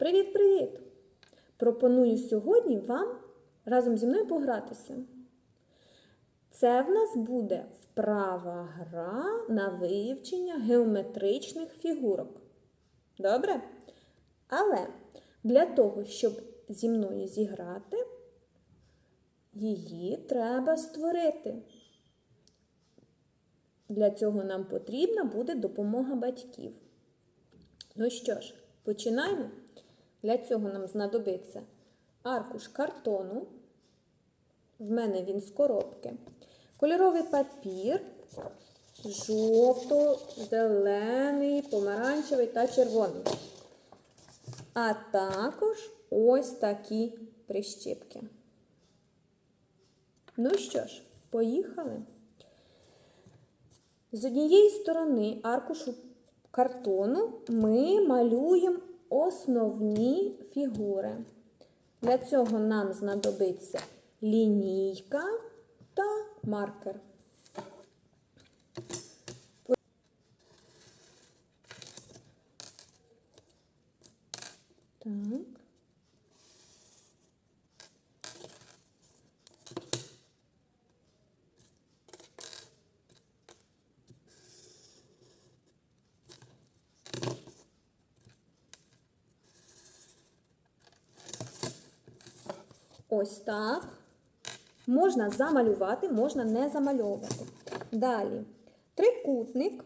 Привіт-привіт! Пропоную сьогодні вам разом зі мною погратися. Це в нас буде вправа гра на вивчення геометричних фігурок. Добре? Але для того, щоб зі мною зіграти, її треба створити. Для цього нам потрібна буде допомога батьків. Ну що ж, починаємо. Для цього нам знадобиться аркуш картону. В мене він з коробки. Кольоровий папір, жовто, зелений, помаранчевий та червоний. А також ось такі прищіпки. Ну що ж, поїхали. З однієї сторони аркушу картону ми малюємо основні фігури. Для цього нам знадобиться лінійка та маркер. Так. Ось так. Можна замалювати, можна не замальовувати. Далі трикутник.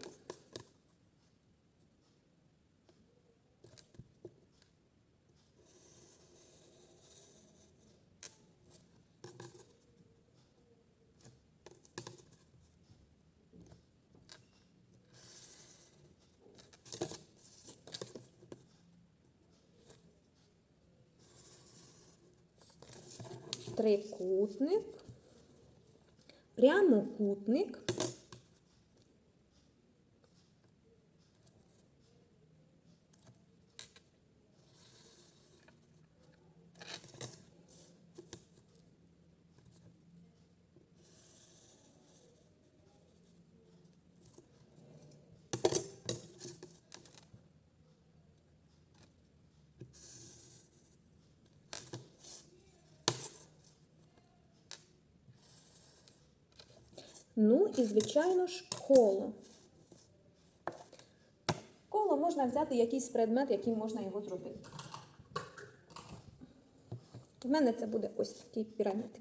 Трикутник, прямокутник, ну і, звичайно ж, коло. Коло можна взяти якийсь предмет, яким можна його зробити. В мене це буде ось такий пірамідик.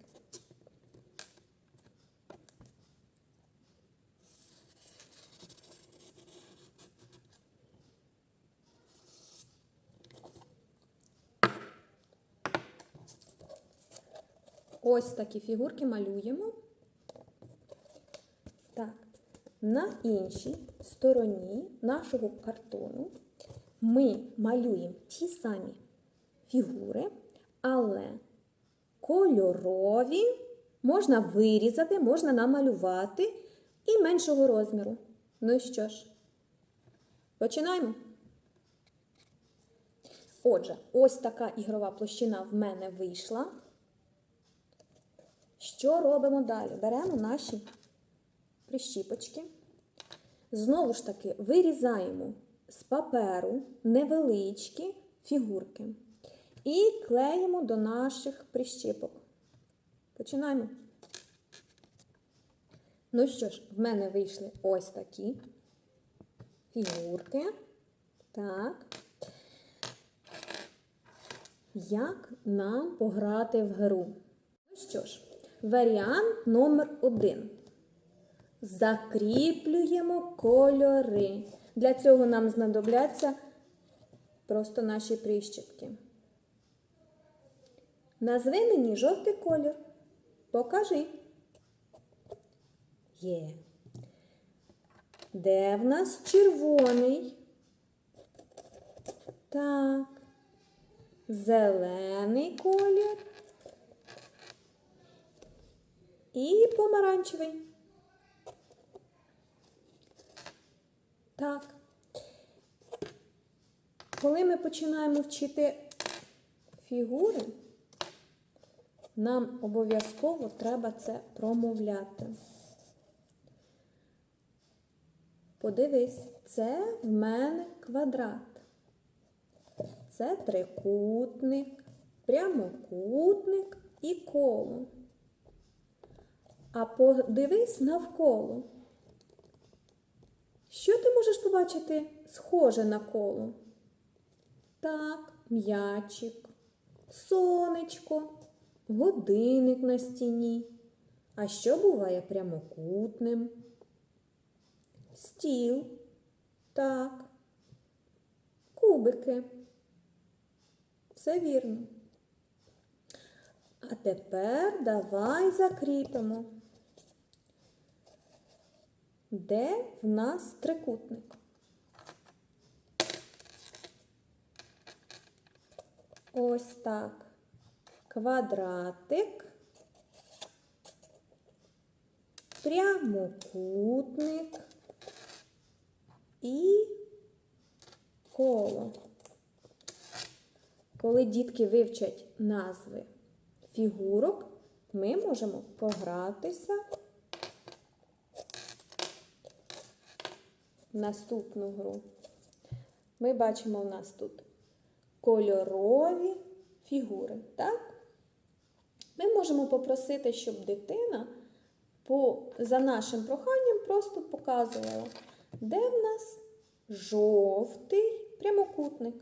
Ось такі фігурки малюємо. На іншій стороні нашого картону ми малюємо ті самі фігури, але кольорові можна вирізати, можна намалювати і меншого розміру. Ну що ж, починаємо. Отже, ось така ігрова площина в мене вийшла. Що робимо далі? Беремо наші прищіпочки. Знову ж таки, вирізаємо з паперу невеличкі фігурки і клеїмо до наших прищіпок. Починаємо. Ну що ж, в мене вийшли ось такі фігурки. Так. Як нам пограти в гру? Ну що ж, варіант номер один. Закріплюємо кольори. Для цього нам знадобляться просто наші прищепки. Назви мені жовтий колір. Покажи. Є. Де в нас червоний? Так. Зелений колір. І помаранчевий. Так. Коли ми починаємо вчити фігури, нам обов'язково треба це промовляти. Подивись, це в мене квадрат. Це трикутник, прямокутник і коло. А подивись навколо. Що ти можеш побачити схоже на коло? Так, м'ячик, сонечко, годинник на стіні. А що буває прямокутним? Стіл. Так. Кубики. Все вірно. А тепер давай закріпимо. Де в нас трикутник? Ось так. Квадратик. Прямокутник і коло. Коли дітки вивчать назви фігурок, ми можемо погратися наступну гру. Ми бачимо у нас тут кольорові фігури, так? Ми можемо попросити, щоб дитина по, за нашим проханням просто показувала, де в нас жовтий прямокутник.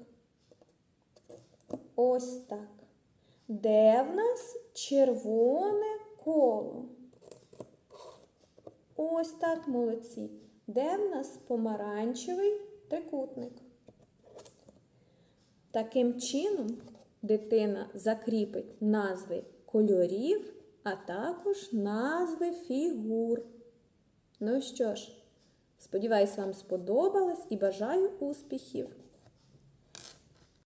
Ось так. Де в нас червоне коло? Ось так, молодці. Де в нас помаранчевий трикутник? Таким чином дитина закріпить назви кольорів, а також назви фігур. Ну що ж, сподіваюсь, вам сподобалось і бажаю успіхів!